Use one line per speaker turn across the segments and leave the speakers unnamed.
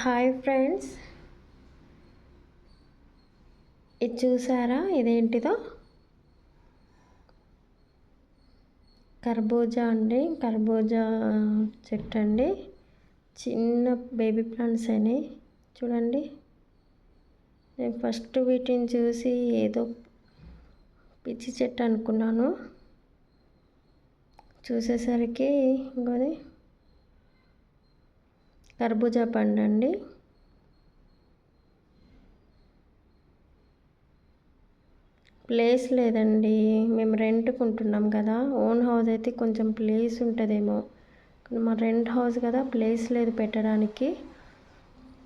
Hi friends. ఇది చూసారా? ఇదేంటిదో? కర్బూజా అండి. కర్బూజా చెట్టు అండి. చిన్న బేబీ ప్లాంట్స్ అయినాయి. చూడండి. నేను ఫస్ట్ వీటిని చూసి ఏదో పిచ్చి చెట్టు అనుకున్నాను. చూసేసరికి ఇంకోది. కర్బూజా పండు అండి ప్లేస్ లేదండి. మేము రెంట్కుంటున్నాం కదా. ఓన్ హౌస్ అయితే కొంచెం ప్లేస్ ఉంటుందేమో. మా రెంట్ హౌస్ కదా ప్లేస్ లేదు పెట్టడానికి.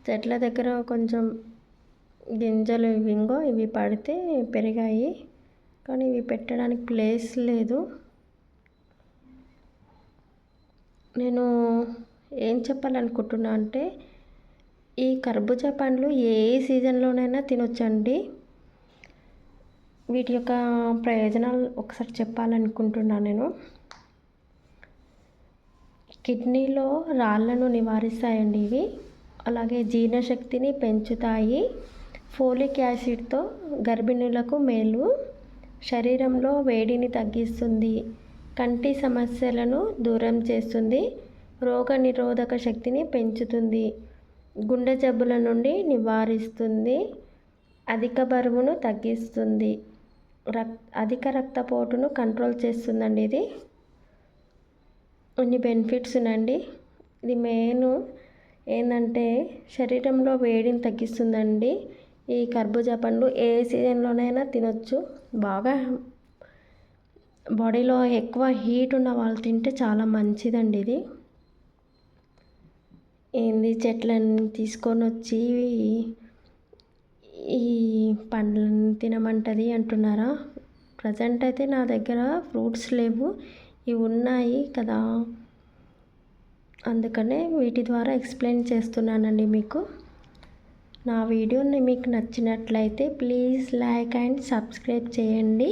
చెట్ల దగ్గర కొంచెం గింజలు ఇవింగో ఇవి పడితే పెరిగాయి. కానీ ఇవి పెట్టడానికి ప్లేస్ లేదు. నేను ఏం చెప్పాలనుకుంటున్నా అంటే ఈ కర్బూజా పండ్లు ఏ సీజన్లోనైనా తినొచ్చండి. వీటి యొక్క ప్రయోజనాలు ఒకసారి చెప్పాలనుకుంటున్నాను నేను. కిడ్నీలో రాళ్ళను నివారిస్తాయండి ఇవి. అలాగే జీర్ణశక్తిని పెంచుతాయి. ఫోలిక్ యాసిడ్తో గర్భిణులకు మేలు. శరీరంలో వేడిని తగ్గిస్తుంది. కంటి సమస్యలను దూరం చేస్తుంది. రోగ నిరోధక శక్తిని పెంచుతుంది. గుండె జబ్బుల నుండి నివారిస్తుంది. అధిక బరువును తగ్గిస్తుంది. రక్ అధిక రక్తపోటును కంట్రోల్ చేస్తుందండి ఇది. కొన్ని బెనిఫిట్స్ ఉన్నాయండి ఇది మెయిన్ ఏంటంటే శరీరంలో వేడిని తగ్గిస్తుందండి. ఈ కర్బూజా పండు ఏ సీజన్లోనైనా తినొచ్చు. బాగా బాడీలో ఎక్కువ హీట్ ఉన్న వాళ్ళు తింటే చాలా మంచిదండి ఇది. ఏంది చెట్లను తీసుకొని వచ్చి ఈ పండ్లను తినమంటది అంటున్నారా? ప్రజెంట్ అయితే నా దగ్గర ఫ్రూట్స్ లేవు. ఇవి ఉన్నాయి కదా. అందుకనే వీటి ద్వారా ఎక్స్ప్లెయిన్ చేస్తున్నానండి మీకు. నా వీడియోని మీకు నచ్చినట్లయితే ప్లీజ్ లైక్ అండ్ సబ్స్క్రైబ్ చేయండి.